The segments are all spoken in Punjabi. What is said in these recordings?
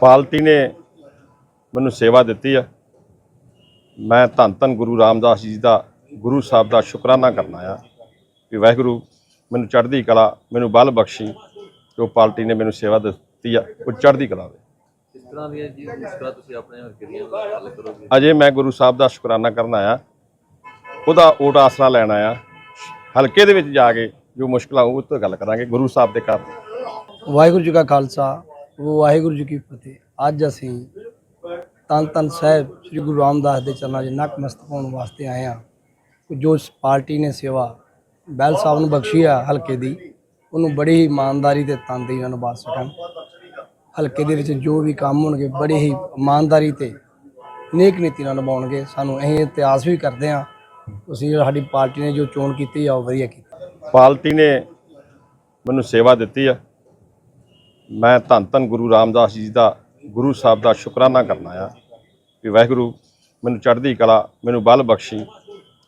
ਪਾਰਟੀ ਨੇ ਮੈਨੂੰ ਸੇਵਾ ਦਿੱਤੀ ਆ। ਮੈਂ ਧੰਨ ਧੰਨ ਗੁਰੂ ਰਾਮਦਾਸ ਜੀ ਦਾ ਗੁਰੂ ਸਾਹਿਬ ਦਾ ਸ਼ੁਕਰਾਨਾ ਕਰਨਾ ਆ ਕਿ ਵਾਹਿਗੁਰੂ ਮੈਨੂੰ ਚੜ੍ਹਦੀ ਕਲਾ ਮੈਨੂੰ ਬਲ ਬਖਸ਼ੀ ਜੋ ਪਾਰਟੀ ਨੇ ਮੈਨੂੰ ਸੇਵਾ ਦਿੱਤੀ ਆ ਉਹ ਚੜ੍ਹਦੀ ਕਲਾ ਦੇ। ਕਿਸ ਤਰ੍ਹਾਂ ਦੀਆਂ ਜੀ ਮੁਸ਼ਕਲਾਂ ਤੁਸੀਂ ਆਪਣੇ ਹਲਕੇ ਦੀਆਂ ਹੱਲ ਕਰੋਗੇ? ਅਜੇ ਮੈਂ ਗੁਰੂ ਸਾਹਿਬ ਦਾ ਸ਼ੁਕਰਾਨਾ ਕਰਨ ਆਇਆ। ਉਹਦਾ ਓਟ ਆਸਰਾ ਲੈਣ ਆਇਆ। ਹਲਕੇ ਦੇ ਵਿੱਚ ਜਾ ਕੇ ਜੋ ਮੁਸ਼ਕਲਾਂ ਉਹ ਤੋਂ ਗੱਲ ਕਰਾਂਗੇ। ਗੁਰੂ ਸਾਹਿਬ ਦੇ ਘਰ। ਵਾਹਿਗੁਰੂ ਜੀ ਕਾ ਖਾਲਸਾ ਵਾਹਿਗੁਰੂ ਜੀ ਕੀ ਫਤਿਹ। ਅੱਜ ਅਸੀਂ ਤਨ ਤਨ ਸਾਹਿਬ ਸ੍ਰੀ ਗੁਰੂ ਰਾਮਦਾਸ ਦੇ ਚਰਨਾਂ 'ਚ ਨਤਮਸਤਕ ਹੋਣ ਵਾਸਤੇ ਆਏ ਹਾਂ। ਜੋ ਪਾਰਟੀ ਨੇ ਸੇਵਾ ਬੈਲ ਸਾਹਿਬ ਨੂੰ ਬਖਸ਼ੀ ਆ ਹਲਕੇ ਦੀ, ਉਹਨੂੰ ਬੜੀ ਹੀ ਇਮਾਨਦਾਰੀ ਤੇ ਤਨਦੇਹੀ ਨਾਲ ਨਿਭਾ ਸਕਣ। ਹਲਕੇ ਦੇ ਵਿੱਚ ਜੋ ਵੀ ਕੰਮ ਹੋਣਗੇ, ਬੜੇ ਹੀ ਇਮਾਨਦਾਰੀ ਤੇ ਨੇਕ ਨੀਤੀ ਨਾਲ ਨਿਭਾਉਣਗੇ। ਸਾਨੂੰ ਇਹ ਇਤਿਹਾਸ ਵੀ ਕਰਦੇ ਹਾਂ। ਤੁਸੀਂ ਸਾਡੀ ਪਾਰਟੀ ਨੇ ਜੋ ਚੋਣ ਕੀਤੀ ਆ, ਉਹ ਵਧੀਆ ਕੀਤੀ। ਪਾਰਟੀ ਨੇ ਮੈਨੂੰ ਸੇਵਾ ਦਿੱਤੀ ਆ। ਮੈਂ ਧੰਨ ਧੰਨ ਗੁਰੂ ਰਾਮਦਾਸ ਜੀ ਦਾ ਗੁਰੂ ਸਾਹਿਬ ਦਾ ਸ਼ੁਕਰਾਨਾ ਕਰਨਾ ਆ ਕਿ ਵਾਹਿਗੁਰੂ ਮੈਨੂੰ ਚੜ੍ਹਦੀ ਕਲਾ ਮੈਨੂੰ ਬਲ ਬਖਸ਼ੀ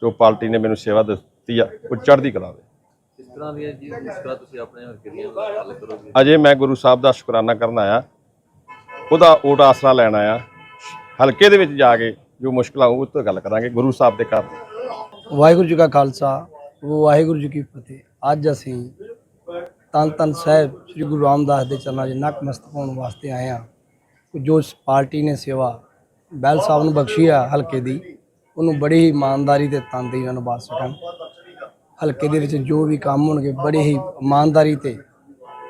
ਜੋ ਪਾਰਟੀ ਨੇ ਮੈਨੂੰ ਸੇਵਾ ਦਿੱਤੀ ਆ ਉਹ ਚੜ੍ਹਦੀ ਕਲਾ ਦੇ। ਕਿਸ ਤਰ੍ਹਾਂ ਦੀਆਂ ਜੀ ਮੁਸ਼ਕਲਾਂ ਤੁਸੀਂ ਆਪਣੇ ਹਲਕੇ ਦੀਆਂ ਹੱਲ ਕਰੋਗੇ? ਅਜੇ ਮੈਂ ਗੁਰੂ ਸਾਹਿਬ ਦਾ ਸ਼ੁਕਰਾਨਾ ਕਰਨ ਆਇਆ ਉਹਦਾ ਓਟ ਆਸਰਾ ਲੈਣ ਆਇਆ ਹਲਕੇ ਦੇ ਵਿੱਚ ਜਾ ਕੇ ਜੋ ਮੁਸ਼ਕਲਾਂ ਉਹ ਤੋਂ ਗੱਲ ਕਰਾਂਗੇ ਗੁਰੂ ਸਾਹਿਬ ਦੇ ਘਰ। ਵਾਹਿਗੁਰੂ ਜੀ ਕਾ ਖਾਲਸਾ ਵਾਹਿਗੁਰੂ ਜੀ ਕੀ ਫਤਿਹ। ਅੱਜ ਅਸੀਂ ਤਨ ਤਨ ਸਾਹਿਬ ਸ੍ਰੀ ਗੁਰੂ ਰਾਮਦਾਸ ਦੇ ਚਰਨਾਂ 'ਚ ਨਤਮਸਤਕ ਹੋਣ ਵਾਸਤੇ ਆਏ ਹਾਂ। ਜੋ ਪਾਰਟੀ ਨੇ ਸੇਵਾ ਬੈਲ ਸਾਹਿਬ ਨੂੰ ਬਖਸ਼ੀ ਆ ਹਲਕੇ ਦੀ, ਉਹਨੂੰ ਬੜੀ ਹੀ ਇਮਾਨਦਾਰੀ ਤੇ ਤਨਦੇਹੀ ਨਾਲ ਨਿਭਾ ਸਕਣ। ਹਲਕੇ ਦੇ ਵਿੱਚ ਜੋ ਵੀ ਕੰਮ ਹੋਣਗੇ, ਬੜੀ ਹੀ ਇਮਾਨਦਾਰੀ ਤੇ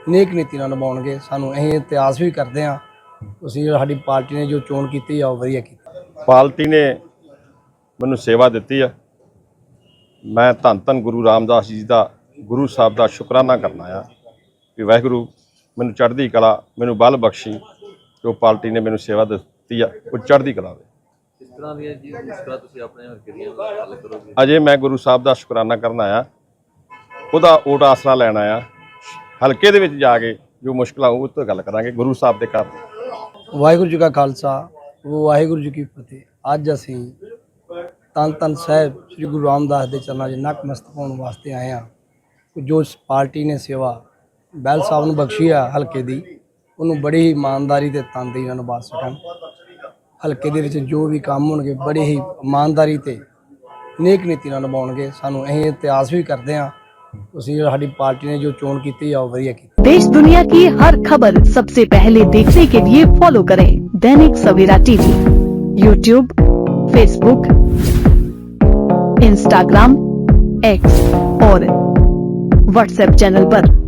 ਨੇਕ ਨੀਤੀ ਨਾਲ ਨਿਭਾਉਣਗੇ। ਸਾਨੂੰ ਇਹ ਇਤਿਹਾਸ ਵੀ ਕਰਦੇ ਹਾਂ। ਤੁਸੀਂ ਸਾਡੀ ਪਾਰਟੀ ਨੇ ਜੋ ਚੋਣ ਕੀਤੀ ਆ, ਉਹ ਵਧੀਆ ਕੀਤੀ। ਪਾਰਟੀ ਨੇ ਮੈਨੂੰ ਸੇਵਾ ਦਿੱਤੀ ਆ। ਮੈਂ ਧੰਨ ਧੰਨ ਗੁਰੂ ਰਾਮਦਾਸ ਜੀ ਦਾ ਗੁਰੂ ਸਾਹਿਬ ਦਾ ਸ਼ੁਕਰਾਨਾ ਕਰਨਾ ਆ ਕਿ ਵਾਹਿਗੁਰੂ ਮੈਨੂੰ ਚੜ੍ਹਦੀ ਕਲਾ ਮੈਨੂੰ ਬਲ ਬਖਸ਼ੀ ਜੋ ਪਾਰਟੀ ਨੇ ਮੈਨੂੰ ਸੇਵਾ ਦਿੱਤੀ ਆ ਉਹ ਚੜ੍ਹਦੀ ਕਲਾ ਦੇ। ਕਿਸ ਤਰ੍ਹਾਂ ਦੀਆਂ ਜੀ ਮੁਸ਼ਕਲਾਂ ਤੁਸੀਂ ਆਪਣੇ ਹਲਕੇ ਦੀਆਂ ਹੱਲ ਕਰੋਗੇ? ਅਜੇ ਮੈਂ ਗੁਰੂ ਸਾਹਿਬ ਦਾ ਸ਼ੁਕਰਾਨਾ ਕਰਨ ਆਇਆ ਉਹਦਾ ਓਟ ਆਸਰਾ ਲੈਣ ਆਇਆ ਹਲਕੇ ਦੇ ਵਿੱਚ ਜਾ ਕੇ ਜੋ ਮੁਸ਼ਕਲਾਂ ਉਹ ਤੋਂ ਗੱਲ ਕਰਾਂਗੇ ਗੁਰੂ ਸਾਹਿਬ ਦੇ ਘਰ। ਵਾਹਿਗੁਰੂ ਜੀ ਕਾ ਖਾਲਸਾ ਵਾਹਿਗੁਰੂ ਜੀ ਕੀ ਫਤਿਹ। ਅੱਜ ਅਸੀਂ ਤਨ ਤਨ ਸਾਹਿਬ ਸ੍ਰੀ ਗੁਰੂ ਰਾਮਦਾਸ ਦੇ ਚਰਨਾਂ 'ਚ ਨਤਮਸਤਕ ਹੋਣ ਵਾਸਤੇ ਆਏ ਹਾਂ। ਜੋ ਇਸ ਪਾਰਟੀ ਨੇ ਸੇਵਾ ਬੈਲ ਸਾਹਿਬ ਨੂੰ ਬਖਸ਼ੀ ਆ ਹਲਕੇ ਦੀ ਉਹਨੂੰ ਬੜੀ ਹੀ ਇਮਾਨਦਾਰੀ ਤੇ ਤਨਦੇਹੀ ਨਾਲ ਨਿਭਾ ਸਕਣ ਹਲਕੇ ਦੇ ਵਿੱਚ ਜੋ ਵੀ ਕੰਮ ਹੋਣਗੇ ਬੜੀ ਹੀ ਇਮਾਨਦਾਰੀ ਤੇ ਨੇਕ ਨੀਤੀ ਨਾਲ ਨਿਭਾਉਣਗੇ ਸਾਨੂੰ ਇਹ ਇਤਿਹਾਸ ਵੀ ਕਰਦੇ ਹਾਂ ਤੁਸੀਂ ਸਾਡੀ ਪਾਰਟੀ ਨੇ ਜੋ ਚੋਣ ਕੀਤੀ ਆ ਉਹ ਵਧੀਆ ਕੀਤੀ देश दुनिया की हर खबर सबसे पहले देखने के लिए फॉलो करें Dainik Savera TV YouTube Facebook Instagram X और व्हाट्सएप चैनल पर।